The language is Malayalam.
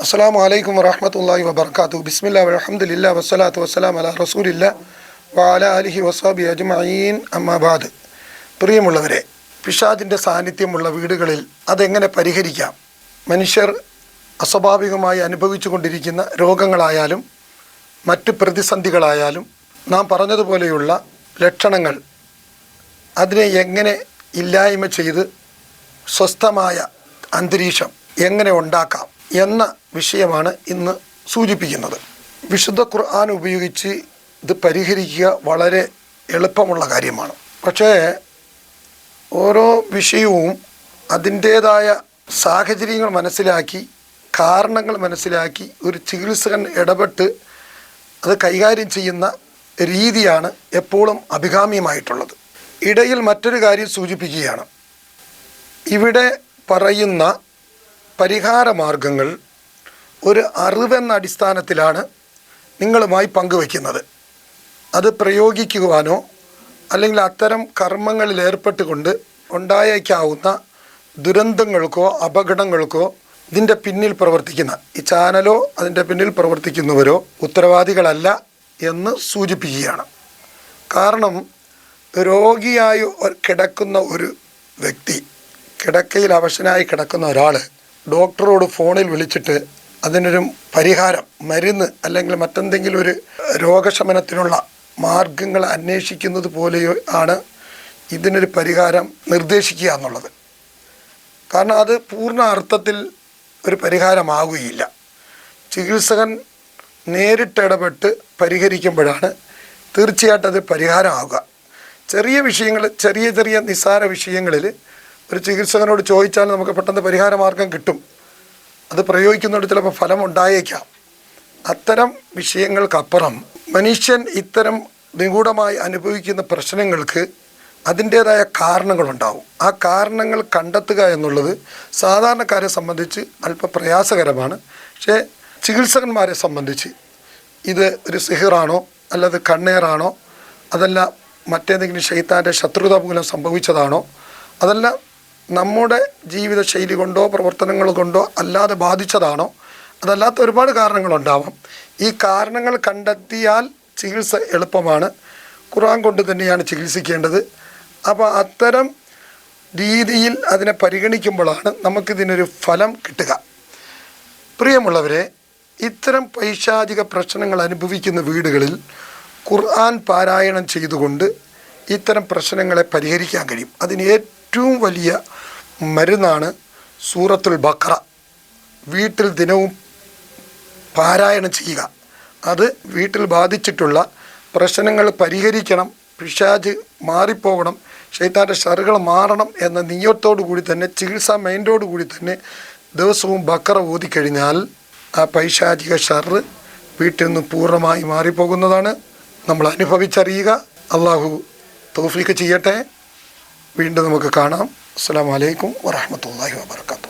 അസ്സാം വലൈക്കും വറഹമത്തല്ലാഹി വബർക്കാത്തു ബിസ്മില്ലാ അലഹമുല്ല വസ്സലാത്തു വസ്സലാം അല റസൂലില്ല വാല അലിഹി വസാബി അജ്മീൻ അമ്മാബാദ് പ്രിയമുള്ളവരെ പിഷാദിന്റെ സാന്നിധ്യമുള്ള വീടുകളിൽ അതെങ്ങനെ പരിഹരിക്കാം? മനുഷ്യർ അസ്വാഭാവികമായി അനുഭവിച്ചു കൊണ്ടിരിക്കുന്ന രോഗങ്ങളായാലും മറ്റ് പ്രതിസന്ധികളായാലും നാം പറഞ്ഞതുപോലെയുള്ള ലക്ഷണങ്ങൾ അതിനെ എങ്ങനെ ഇല്ലായ്മ ചെയ്ത് സ്വസ്ഥമായ അന്തരീക്ഷം എങ്ങനെ ഉണ്ടാക്കാം എന്ന വിഷയമാണ് ഇന്ന് സൂചിപ്പിക്കുന്നത്. വിശുദ്ധ ഖുർആൻ ഉപയോഗിച്ച് ഇത് പരിഹരിക്കുക വളരെ എളുപ്പമുള്ള കാര്യമാണ്. പക്ഷേ ഓരോ വിഷയവും അതിന്റേതായ സാഹചര്യങ്ങൾ മനസ്സിലാക്കി കാരണങ്ങൾ മനസ്സിലാക്കി ഒരു ചികിത്സകൻ ഇടപെട്ട് അത് കൈകാര്യം ചെയ്യുന്ന രീതിയാണ് എപ്പോഴും അഭികാമ്യമായിട്ടുള്ളത്. ഇടയിൽ മറ്റൊരു കാര്യം സൂചിപ്പിക്കുകയാണ്. ഇവിടെ പറയുന്ന പരിഹാര മാർഗങ്ങൾ ഒരു അറിവെന്ന അടിസ്ഥാനത്തിലാണ് നിങ്ങളുമായി പങ്കുവയ്ക്കുന്നത്. അത് പ്രയോഗിക്കുവാനോ അല്ലെങ്കിൽ അത്തരം കർമ്മങ്ങളിൽ ഏർപ്പെട്ടുകൊണ്ട് ഉണ്ടായേക്കാവുന്ന ദുരന്തങ്ങൾക്കോ അപകടങ്ങൾക്കോ ഇതിന്റെ പിന്നിൽ പ്രവർത്തിക്കുന്ന ഈ ചാനലോ അതിന്റെ പിന്നിൽ പ്രവർത്തിക്കുന്നവരോ ഉത്തരവാദികളല്ല എന്ന് സൂചിപ്പിക്കുകയാണ്. കാരണം രോഗിയായി കിടക്കുന്ന ഒരു വ്യക്തി കിടക്കയിൽ അവശനായി കിടക്കുന്ന ഒരാൾ ഡോക്ടറോട് ഫോണിൽ വിളിച്ചിട്ട് അതിനൊരു പരിഹാരം മരുന്ന് അല്ലെങ്കിൽ മറ്റെന്തെങ്കിലും ഒരു രോഗശമനത്തിനുള്ള മാർഗങ്ങൾ അന്വേഷിക്കുന്നത് പോലെയോ ആണ് ഇതിനൊരു പരിഹാരം നിർദ്ദേശിക്കുക എന്നുള്ളത്. കാരണം അത് പൂർണ അർത്ഥത്തിൽ ഒരു പരിഹാരമാകുകയില്ല ചികിത്സകൻ നേരിട്ടിടപെട്ട് പരിഹരിക്കുമ്പോഴാണ് തീർച്ചയായിട്ടും അത് പരിഹാരമാകുക ചെറിയ വിഷയങ്ങൾ ചെറിയ ചെറിയ നിസ്സാര വിഷയങ്ങളിൽ ഒരു ചികിത്സകനോട് ചോദിച്ചാൽ നമുക്ക് പെട്ടെന്ന് പരിഹാര മാർഗം കിട്ടും. അത് പ്രയോഗിക്കുന്നതുകൊണ്ട് ചിലപ്പോൾ ഫലം ഉണ്ടായേക്കാം. അത്തരം വിഷയങ്ങൾക്കപ്പുറം മനുഷ്യൻ ഇത്തരം നിഗൂഢമായി അനുഭവിക്കുന്ന പ്രശ്നങ്ങൾക്ക് അതിന്റേതായ കാരണങ്ങളുണ്ടാവും. ആ കാരണങ്ങൾ കണ്ടെത്തുക എന്നുള്ളത് സാധാരണക്കാരെ സംബന്ധിച്ച് അല്പ പ്രയാസകരമാണ്. പക്ഷേ ചികിത്സകന്മാരെ സംബന്ധിച്ച് ഇത് ഒരു സിഹിറാണോ അല്ലത് കണ്ണേറാണോ അതല്ല മറ്റേതെങ്കിലും ശൈത്താന്റെ ശത്രുത മൂലം സംഭവിച്ചതാണോ? അതല്ല നമ്മുടെ ജീവിത ശൈലി കൊണ്ടോ പ്രവർത്തനങ്ങൾ കൊണ്ടോ അല്ലാതെ ബാധിച്ചതാണോ? അതല്ലാത്ത ഒരുപാട് കാരണങ്ങളുണ്ടാവാം. ഈ കാരണങ്ങൾ കണ്ടെത്തിയാൽ ചികിത്സ എളുപ്പമാണ്. ഖുറാൻ കൊണ്ട് തന്നെയാണ് ചികിത്സിക്കേണ്ടത്. അപ്പോൾ അത്തരം രീതിയിൽ അതിനെ പരിഗണിക്കുമ്പോഴാണ് നമുക്കിതിനൊരു ഫലം കിട്ടുക. പ്രിയമുള്ളവരെ ഇത്തരം പൈശാചിക പ്രശ്നങ്ങൾ അനുഭവിക്കുന്ന വീടുകളിൽ ഖുർആൻ പാരായണം ചെയ്തുകൊണ്ട് ഇത്തരം പ്രശ്നങ്ങളെ പരിഹരിക്കാൻ കഴിയും. അതിന് ഏറ്റവും വലിയ മരുന്നാണ് സൂറത്തുൽ ബക്ര വീട്ടിൽ ദിനവും പാരായണം ചെയ്യുക. അത് വീട്ടിൽ ബാധിച്ചിട്ടുള്ള പ്രശ്നങ്ങൾ പരിഹരിക്കണം പിശാജ് മാറിപ്പോകണം ഷെയ്ത്താന്റെ ഷറുകൾ മാറണം എന്ന നീയത്തോടു കൂടി തന്നെ ചികിത്സാ മൈൻഡോടു കൂടി തന്നെ ദിവസവും ബക്കറ ഓതിക്കഴിഞ്ഞാൽ ആ പൈശാചിക ഷറ് വീട്ടിൽ നിന്ന് പൂർണമായി മാറിപ്പോകുന്നതാണ്. നമ്മൾ അനുഭവിച്ചറിയുക. അള്ളാഹു തൗഫീക്ക് ചെയ്യട്ടെ. വീണ്ടും നമുക്ക് കാണാം. അസ്സാം വലൈക്കും വാഹമത്തല്ലാഹി വാബർക്കാത്തു